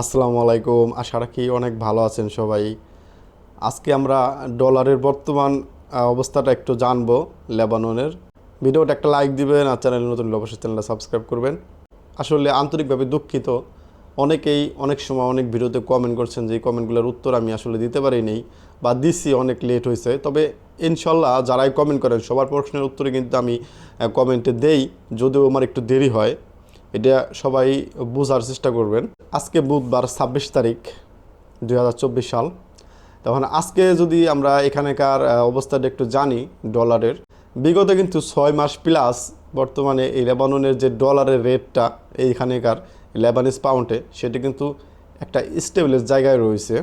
আসসালামু আলাইকুম। আশা রাখি অনেক ভালো আছেন সবাই। আজকে আমরা ডলারের বর্তমান অবস্থাটা একটু জানব লেবাননের। ভিডিওটা একটা লাইক দিবেন আর চ্যানেল নতুন অবশ্যই চ্যানেলটা সাবস্ক্রাইব করবেন। আসলে আন্তরিকভাবে দুঃখিত। অনেকেই অনেক সময় অনেক ভিডিওতে কমেন্ট করছেন যে কমেন্টগুলোর উত্তর আমি আসলে দিতে পারিনি বা দিছি, অনেক লেট হয়েছে তবে ইনশাল্লাহ যারাই কমেন্ট করেন, সবার প্রশ্নের উত্তরে কিন্তু আমি কমেন্টে দেই, যদিও আমার একটু দেরি হয়। এটা সবাই বোঝার চেষ্টা করবেন। আজকে বুধবার ছাব্বিশ তারিখ, দুই হাজার চব্বিশ সাল। তখন আজকে যদি আমরা এখানকার অবস্থাটা একটু জানি ডলারের, বিগত কিন্তু ছয় মাস প্লাস বর্তমানে এই লেবাননের যে ডলারের রেটটা এইখানেকার লেবানিস পাউন্ডে, সেটা কিন্তু একটা স্টেবলের জায়গায় রয়েছে।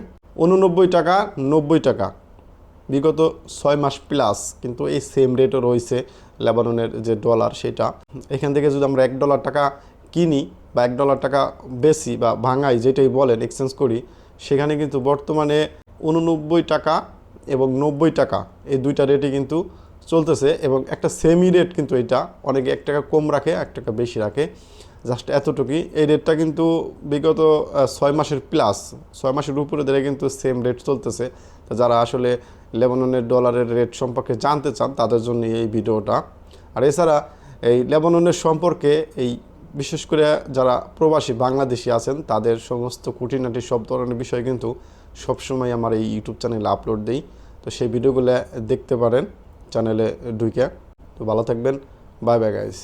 উননব্বই টাকা, নব্বই টাকা। বিগত ছয় মাস প্লাস কিন্তু এই সেম রেটও রয়েছে লেবাননের যে ডলার, সেটা। এখান থেকে যদি আমরা এক ডলার টাকা কিনি বা এক ডলার টাকা বেশি বা ভাঙাই যেটাই বলেন এক্সচেঞ্জ করি, সেখানে কিন্তু বর্তমানে উননব্বই টাকা এবং নব্বই টাকা এই দুইটা রেটে কিন্তু চলতেছে এবং একটা সেমি রেট কিন্তু এটা অনেকে এক টাকা কম রাখে, এক টাকা বেশি রাখে। জাস্ট এতটুকুই। এই রেটটা কিন্তু বিগত ছয় মাসের প্লাস ছয় মাসের উপরে ধরে কিন্তু সেম রেট চলতেছে। যারা আসলে লেবাননের ডলারের রেট সম্পর্কে জানতে চান, তাদের জন্য এই ভিডিওটা আর এছাড়া এই লেবাননের সম্পর্কে এই বিশেষ করে যারা প্রবাসী বাংলাদেশি আছেন, তাদের সমস্ত কুটিনাটি সব ধরনের বিষয় কিন্তু সবসময় আমার এই ইউটিউব চ্যানেলে আপলোড দিই। তো সেই ভিডিওগুলো দেখতে পারেন চ্যানেলে ঢুকে তো ভালো থাকবেন। Bye bye guys